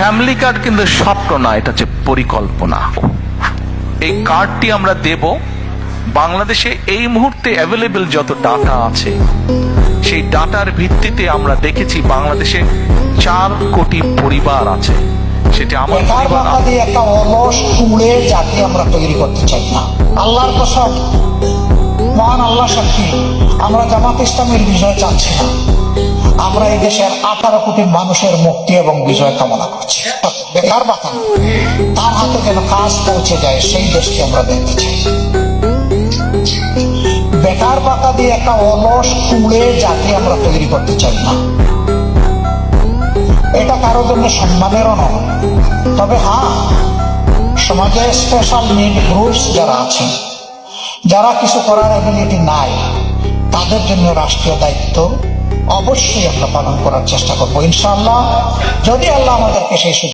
Family card কিন্তু স্বপ্ন না এটা হচ্ছে পরিকল্পনা। এই কার্ডটি আমরা দেব। বাংলাদেশে এই মুহূর্তে অ্যাভেলেবেল যত ডাটা আছে সেই ডাটার ভিত্তিতে আমরা দেখেছি বাংলাদেশে চার কোটি পরিবার আছে। সেটা আমার পরিবার একটা অলস কুড়ে জাতি আমরা তৈরি করতে চাই না। আল্লাহর কসম মহান আল্লাহ সাক্ষী আমরা জামাত ইসলামের বিজয় চাচ্ছি না। আমরা এই দেশের আঠারো কোটি মানুষের মুক্তি এবং বিজয় কামনা করছি। বেকার বাতা তার হাতে যেন কাজ পৌঁছে যায়, সেই দেশকে আমরা দেখতে চাই। বেকার বাতা দিয়ে একটা অলস কুড়ে জাতি আমরা তৈরি করতে চাই না। এটা কারোর জন্য সম্মানেরও নয়। তবে হ্যাঁ সমাজে স্পেশাল নিড গ্রুপস যারা আছেন, যারা কিছু করার অ্যাবিলিটি নাই, তাদের জন্য রাষ্ট্রীয় দায়িত্ব অবশ্যই আমরা পালন করার চেষ্টা করব ইনশাআল্লাহ। যদি আল্লাহ আমাদেরকে সেই